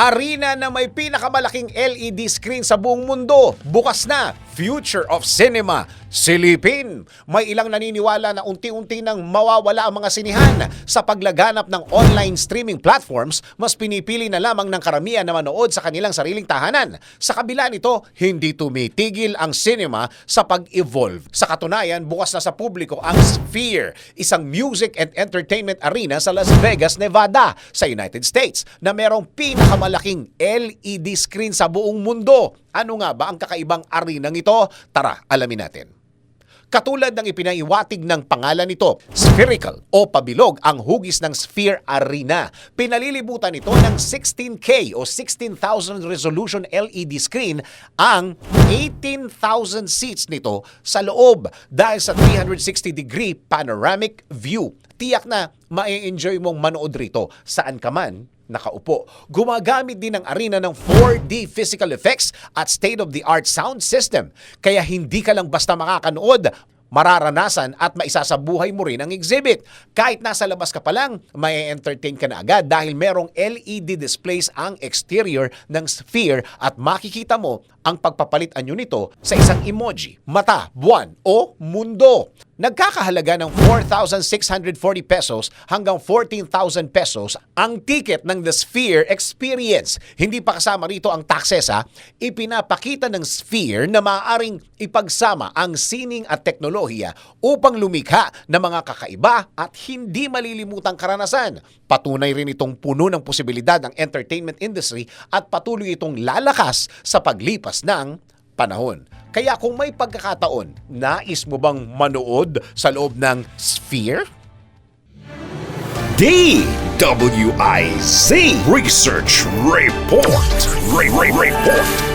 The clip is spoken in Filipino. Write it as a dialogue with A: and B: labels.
A: Arena na may pinakamalaking LED screen sa buong mundo. Bukas na. Future of Cinema. Silipin. May ilang naniniwala na unti-unti nang mawawala ang mga sinihan. Sa paglaganap ng online streaming platforms, mas pinipili na lamang ng karamihan na manood sa kanilang sariling tahanan. Sa kabila nito, hindi tumitigil ang cinema sa pag-evolve. Sa katunayan, bukas na sa publiko ang Sphere, isang music and entertainment arena sa Las Vegas, Nevada, sa United States, na merong pinakamalaking LED screen sa buong mundo. Ano nga ba ang kakaibang arenang ito? Tara, alamin natin. Katulad ng ipinaiwatig ng pangalan nito, spherical o pabilog ang hugis ng Sphere Arena. Pinalilibutan ito ng 16K o 16,000 resolution LED screen ang 18,000 seats nito sa loob dahil sa 360-degree panoramic view. Tiyak na ma-enjoy mong manood rito saan ka man nakaupo. Gumagamit din ng arena ng 4D physical effects at state-of-the-art sound system. Kaya hindi ka lang basta makakanood, mararanasan at maisasabuhay mo rin ang exhibit. Kahit nasa labas ka pa lang, may entertain ka na agad dahil merong LED displays ang exterior ng sphere at makikita mo ang pagpapalit anyo nito sa isang emoji, mata, buwan o mundo. Nagkakahalaga ng 4,640 pesos hanggang 14,000 pesos ang ticket ng The Sphere Experience. Hindi pa kasama rito ang taxes ha. Ipinapakita ng Sphere na maaaring ipagsama ang sining at teknolohiya upang lumikha ng mga kakaiba at hindi malilimutang karanasan. Patunay rin itong puno ng posibilidad ng entertainment industry at patuloy itong lalakas sa paglipas ng panahon. Kaya kung may pagkakataon, nais mo bang manood sa loob ng Sphere?
B: DWIZ Research Report. Re- Re- Report.